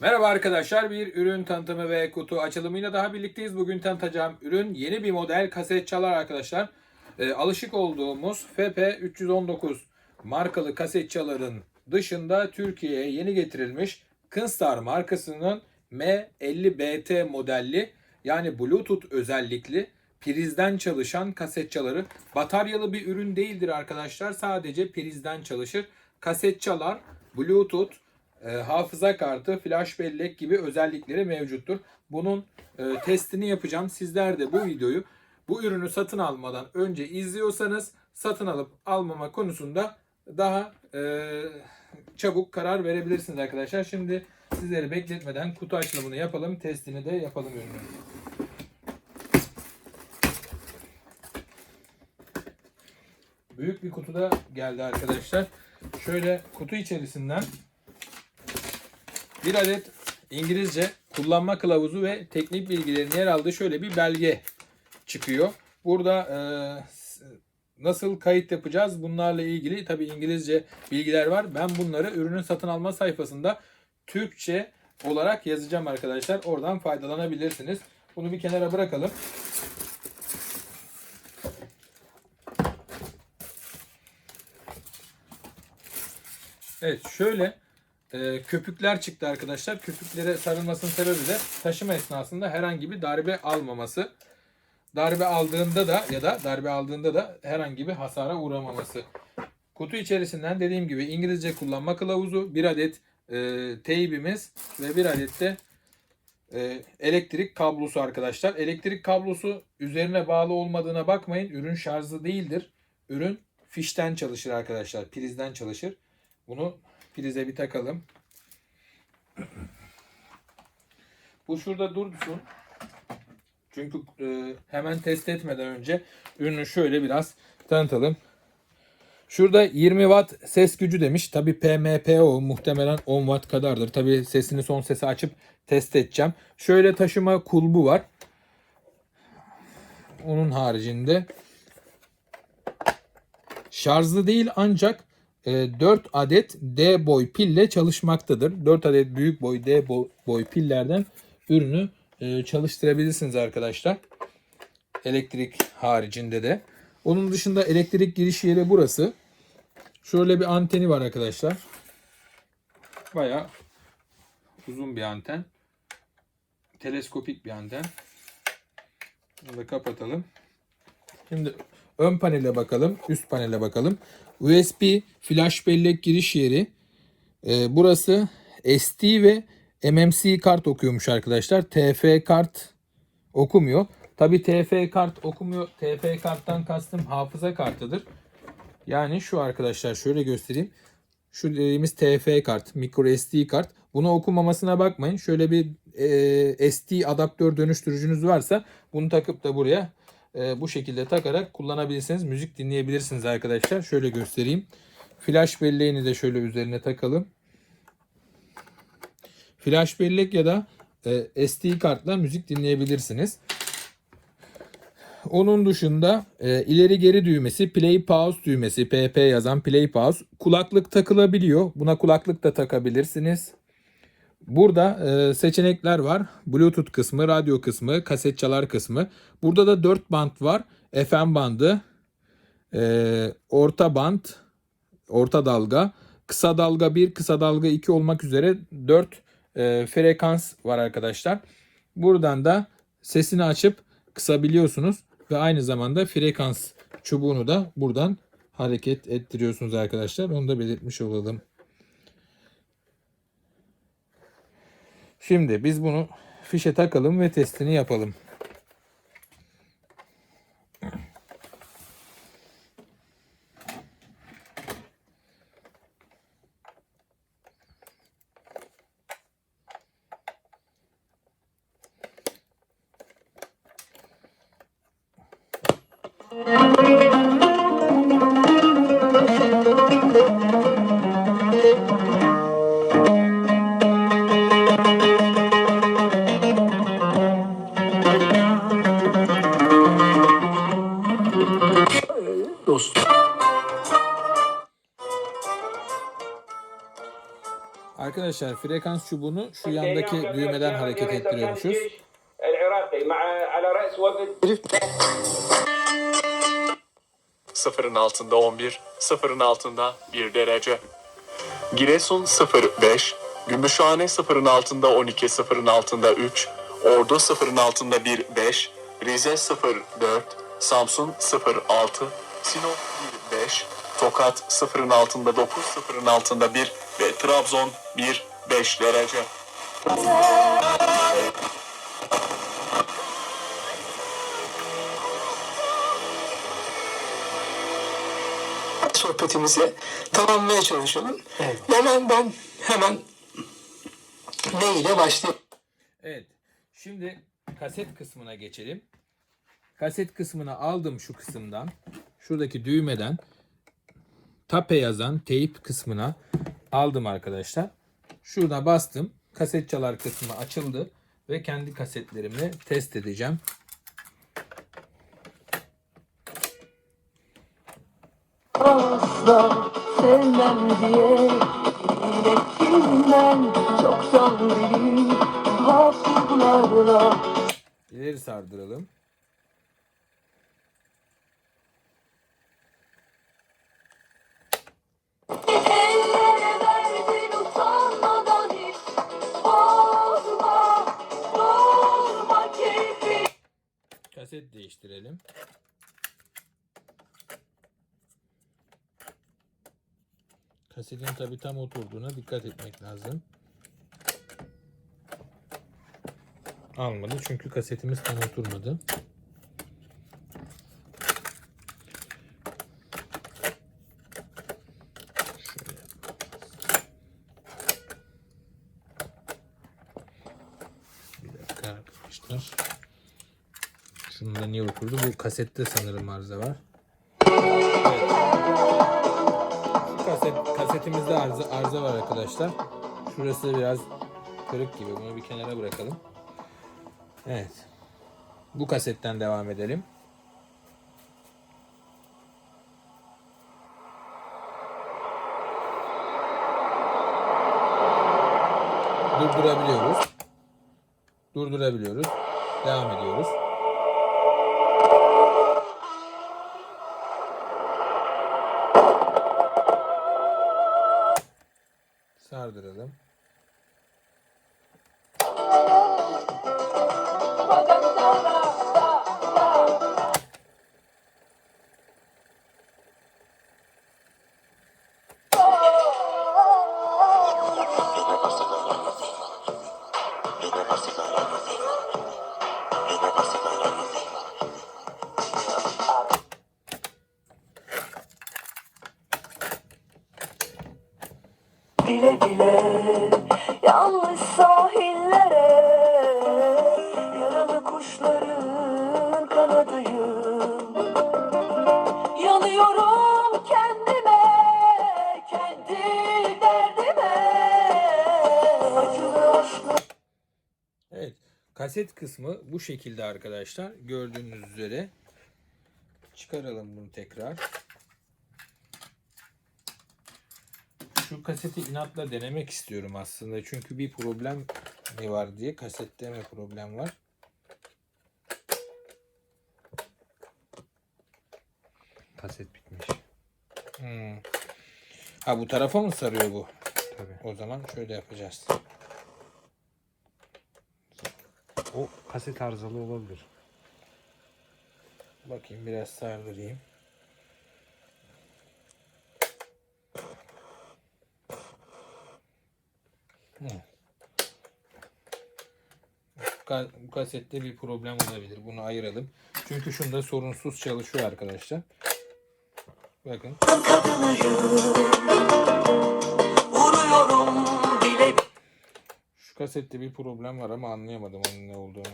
Merhaba arkadaşlar. Bir ürün tanıtımı ve kutu açılımıyla daha birlikteyiz. Bugün tanıtacağım ürün yeni bir model kaset çalar arkadaşlar. Ee, alışık olduğumuz FP319 markalı kaset çaların dışında Türkiye'ye yeni getirilmiş Kinstar markasının M50BT modelli yani Bluetooth özellikli prizden çalışan kaset çaları. Bataryalı bir ürün değildir arkadaşlar. Sadece prizden çalışır. Kaset çalar, Bluetooth, e, hafıza kartı, flash bellek gibi özellikleri mevcuttur. Bunun e, testini yapacağım. Sizler de bu videoyu bu ürünü satın almadan önce izliyorsanız satın alıp almama konusunda daha e, çabuk karar verebilirsiniz arkadaşlar. Şimdi sizleri bekletmeden kutu açılımını yapalım. Testini de yapalım ürünün. Büyük bir kutuda geldi arkadaşlar. Şöyle kutu içerisinden bir adet İngilizce kullanma kılavuzu ve teknik bilgilerin yer aldığı şöyle bir belge çıkıyor. Burada e, nasıl kayıt yapacağız bunlarla ilgili tabi İngilizce bilgiler var. Ben bunları ürünün satın alma sayfasında Türkçe olarak yazacağım arkadaşlar. Oradan faydalanabilirsiniz. Bunu bir kenara bırakalım. Evet şöyle e, köpükler çıktı arkadaşlar. Köpüklere sarılmasının sebebi de taşıma esnasında herhangi bir darbe almaması. Darbe aldığında da ya da darbe aldığında da herhangi bir hasara uğramaması. Kutu içerisinden dediğim gibi İngilizce kullanma kılavuzu, bir adet e, teybimiz ve bir adet de e, elektrik kablosu arkadaşlar. Elektrik kablosu üzerine bağlı olmadığına bakmayın. Ürün şarjlı değildir. Ürün fişten çalışır arkadaşlar. Prizden çalışır. Bunu prize bir takalım. Bu şurada dursun. Çünkü e, hemen test etmeden önce ürünü şöyle biraz tanıtalım. Şurada 20 watt ses gücü demiş. Tabi PMPO muhtemelen 10 watt kadardır. Tabi sesini son sesi açıp test edeceğim. Şöyle taşıma kulbu var. Onun haricinde şarjlı değil ancak 4 e, adet D boy pille çalışmaktadır. 4 adet büyük boy D boy pillerden ürünü e, çalıştırabilirsiniz arkadaşlar. Elektrik haricinde de. Onun dışında elektrik giriş yeri burası. Şöyle bir anteni var arkadaşlar. Baya uzun bir anten. Teleskopik bir anten. Bunu da kapatalım. Şimdi ön panele bakalım. Üst panele bakalım. USB flash bellek giriş yeri. Ee, burası SD ve MMC kart okuyormuş arkadaşlar. TF kart okumuyor. Tabi TF kart okumuyor. TF karttan kastım hafıza kartıdır. Yani şu arkadaşlar şöyle göstereyim. Şu dediğimiz TF kart, micro SD kart. Bunu okumamasına bakmayın. Şöyle bir e, SD adaptör dönüştürücünüz varsa bunu takıp da buraya e, bu şekilde takarak kullanabilirsiniz. Müzik dinleyebilirsiniz arkadaşlar. Şöyle göstereyim. Flash belleğini de şöyle üzerine takalım. Flash bellek ya da e, SD kartla müzik dinleyebilirsiniz. Onun dışında e, ileri geri düğmesi, play pause düğmesi, PP yazan play pause. Kulaklık takılabiliyor. Buna kulaklık da takabilirsiniz. Burada e, seçenekler var. Bluetooth kısmı, radyo kısmı, kaset çalar kısmı. Burada da 4 band var. FM bandı, e, orta band, orta dalga, kısa dalga 1, kısa dalga 2 olmak üzere 4 e, frekans var arkadaşlar. Buradan da sesini açıp kısabiliyorsunuz ve aynı zamanda frekans çubuğunu da buradan hareket ettiriyorsunuz arkadaşlar. Onu da belirtmiş olalım. Şimdi biz bunu fişe takalım ve testini yapalım. Thank you. arkadaşlar frekans çubuğunu şu yandaki düğmeden hareket ettiriyormuşuz. Sıfırın altında 11, sıfırın altında 1 derece. Giresun 05, Gümüşhane sıfırın altında 12, sıfırın altında 3, Ordu sıfırın altında 1, 5, Rize 04, Samsun 06, Sinop 1, 5, Tokat sıfırın altında 9, sıfırın altında 1 ve Trabzon 1, 5 derece. sohbetimizi tamamlamaya çalışalım. Hemen ben hemen ne ile başlayayım? Evet. Şimdi kaset kısmına geçelim. Kaset kısmını aldım şu kısımdan. Şuradaki düğmeden tape yazan teyp kısmına aldım arkadaşlar. Şurada bastım. Kaset çalar kısmı açıldı ve kendi kasetlerimi test edeceğim. asla sevmem diye Yürekimden çoktan beri hafızlarla İleri sardıralım. Kaset değiştirelim. Kasetin tabi tam oturduğuna dikkat etmek lazım. Almadı çünkü kasetimiz tam oturmadı. Şöyle yapalım. Bir dakika arkadaşlar. Şunda niye oturdu? Bu kasette sanırım arıza var. Evet. Kaset, kasetimizde arıza, arıza var arkadaşlar. Şurası biraz kırık gibi. Bunu bir kenara bırakalım. Evet. Bu kasetten devam edelim. Durdurabiliyoruz. Durdurabiliyoruz. Devam ediyoruz. Kaset kısmı bu şekilde arkadaşlar. Gördüğünüz üzere. Çıkaralım bunu tekrar. Şu kaseti inatla denemek istiyorum aslında. Çünkü bir problem mi var diye. Kasette mi problem var? Kaset bitmiş. Hmm. Ha bu tarafa mı sarıyor bu? Tabii. O zaman şöyle yapacağız. O kaset arızalı olabilir. Bakayım biraz sardırayım. Bu kasette bir problem olabilir. Bunu ayıralım. Çünkü şunda sorunsuz çalışıyor arkadaşlar. Bakın. Vuruyorum bile kasette bir problem var ama anlayamadım onun ne olduğunu.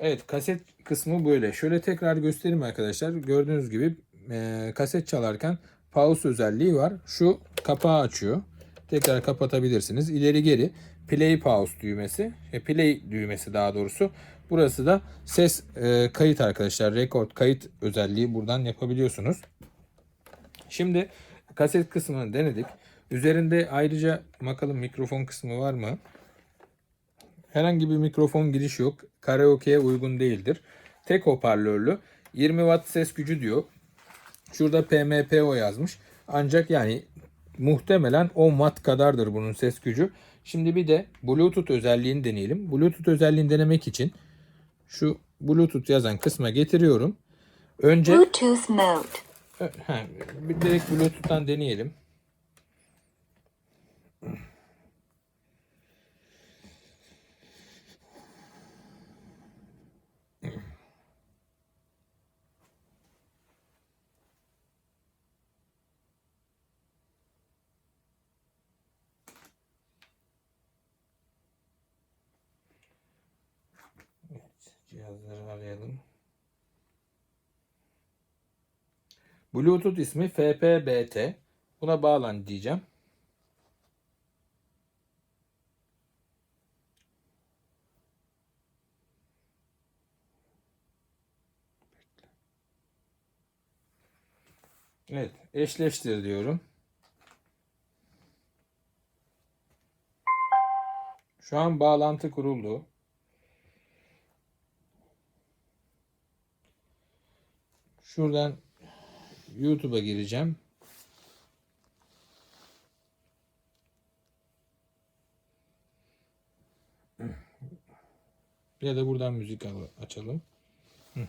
Evet kaset kısmı böyle. Şöyle tekrar göstereyim arkadaşlar. Gördüğünüz gibi e, kaset çalarken pause özelliği var. Şu kapağı açıyor. Tekrar kapatabilirsiniz. İleri geri play pause düğmesi. E, play düğmesi daha doğrusu. Burası da ses e, kayıt arkadaşlar. Record kayıt özelliği buradan yapabiliyorsunuz. Şimdi kaset kısmını denedik. Üzerinde ayrıca bakalım mikrofon kısmı var mı? Herhangi bir mikrofon giriş yok. Karaoke'ye uygun değildir. Tek hoparlörlü. 20 watt ses gücü diyor. Şurada PMPO yazmış. Ancak yani muhtemelen 10 watt kadardır bunun ses gücü. Şimdi bir de Bluetooth özelliğini deneyelim. Bluetooth özelliğini denemek için şu Bluetooth yazan kısma getiriyorum. Önce Bluetooth mode. Ha, bir direkt Bluetooth'tan deneyelim. Cihazları arayalım. Bluetooth ismi FPBT. Buna bağlan diyeceğim. Evet, eşleştir diyorum. Şu an bağlantı kuruldu. Şuradan YouTube'a gireceğim. Ya da buradan müzik al- açalım. Hı.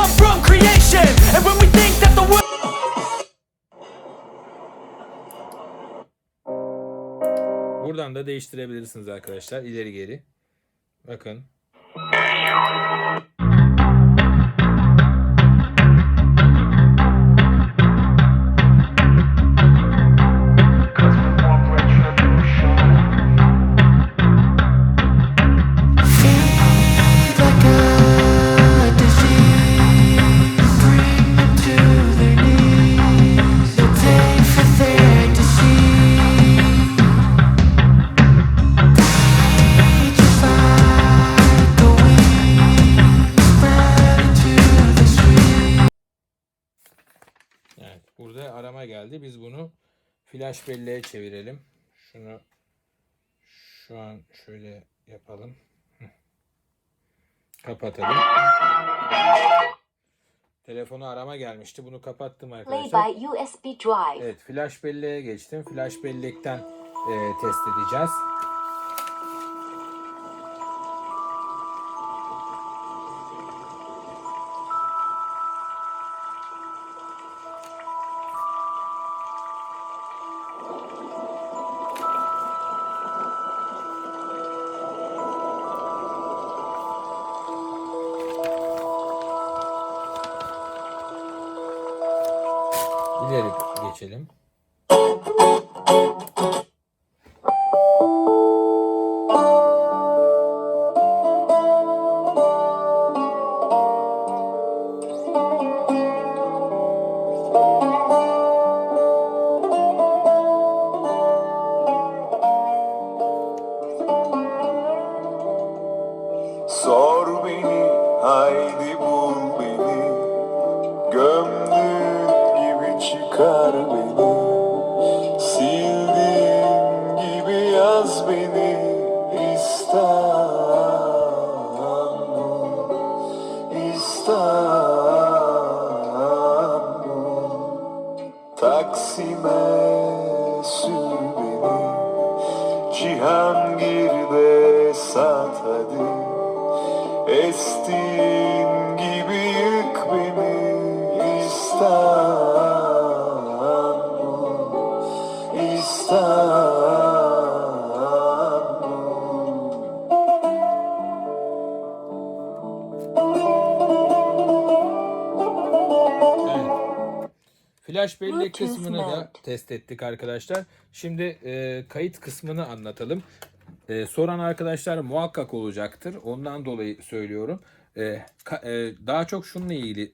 come from creation. And when we think that the world Buradan da değiştirebilirsiniz arkadaşlar. ileri geri. Bakın. Flash belleğe çevirelim. Şunu şu an şöyle yapalım. Kapatalım. Telefonu arama gelmişti. Bunu kapattım Play arkadaşlar. by USB drive. Evet, flash belleğe geçtim. Flash bellekten e, test edeceğiz. Taksim'e sür beni. Cihangir'de Flash bellek kısmını da test ettik arkadaşlar. Şimdi e, kayıt kısmını anlatalım. E, soran arkadaşlar muhakkak olacaktır. Ondan dolayı söylüyorum. E, ka- e, daha çok şununla ilgili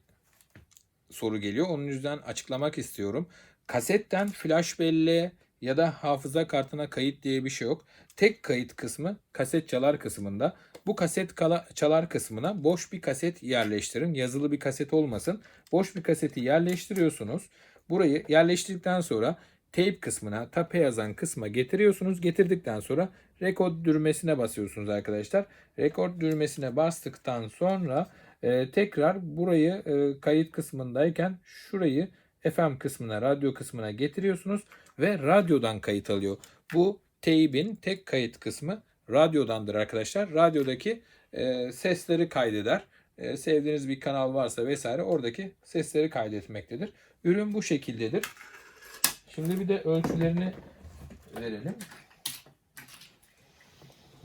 soru geliyor. Onun yüzden açıklamak istiyorum. Kasetten flash belleğe ya da hafıza kartına kayıt diye bir şey yok. Tek kayıt kısmı kaset çalar kısmında. Bu kaset kala- çalar kısmına boş bir kaset yerleştirin. Yazılı bir kaset olmasın. Boş bir kaseti yerleştiriyorsunuz. Burayı yerleştirdikten sonra tape kısmına, tape yazan kısma getiriyorsunuz. Getirdikten sonra rekord düğmesine basıyorsunuz arkadaşlar. Rekord düğmesine bastıktan sonra e, tekrar burayı e, kayıt kısmındayken şurayı FM kısmına, radyo kısmına getiriyorsunuz ve radyodan kayıt alıyor. Bu teybin tek kayıt kısmı radyodandır arkadaşlar. Radyodaki e, sesleri kaydeder. E, sevdiğiniz bir kanal varsa vesaire oradaki sesleri kaydetmektedir. Ürün bu şekildedir. Şimdi bir de ölçülerini verelim.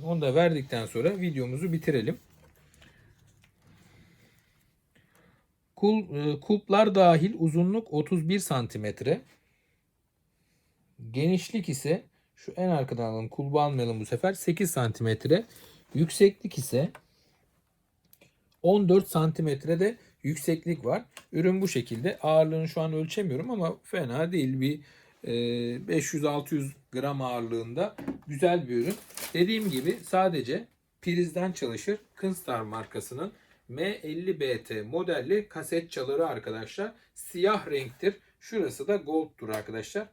Onu da verdikten sonra videomuzu bitirelim. Kul, e, kulplar dahil uzunluk 31 santimetre. Genişlik ise şu en arkadan alalım. Kulbu almayalım bu sefer. 8 santimetre. Yükseklik ise 14 santimetre de yükseklik var. Ürün bu şekilde. Ağırlığını şu an ölçemiyorum ama fena değil. Bir e, 500-600 gram ağırlığında güzel bir ürün. Dediğim gibi sadece prizden çalışır. Kinstar markasının M50BT modelli kaset çaları arkadaşlar. Siyah renktir. Şurası da gold'tur arkadaşlar.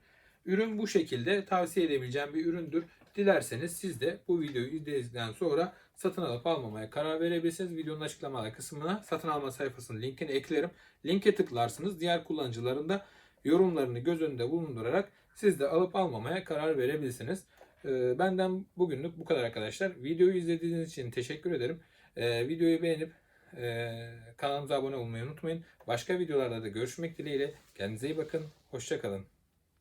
Ürün bu şekilde tavsiye edebileceğim bir üründür. Dilerseniz siz de bu videoyu izledikten sonra satın alıp almamaya karar verebilirsiniz. Videonun açıklamalar kısmına satın alma sayfasının linkini eklerim. Linke tıklarsınız. Diğer kullanıcıların da yorumlarını göz önünde bulundurarak siz de alıp almamaya karar verebilirsiniz. Ee, Benden bugünlük bu kadar arkadaşlar. Videoyu izlediğiniz için teşekkür ederim. Ee, Videoyu beğenip e, kanalımıza abone olmayı unutmayın. Başka videolarda da görüşmek dileğiyle. Kendinize iyi bakın. Hoşçakalın.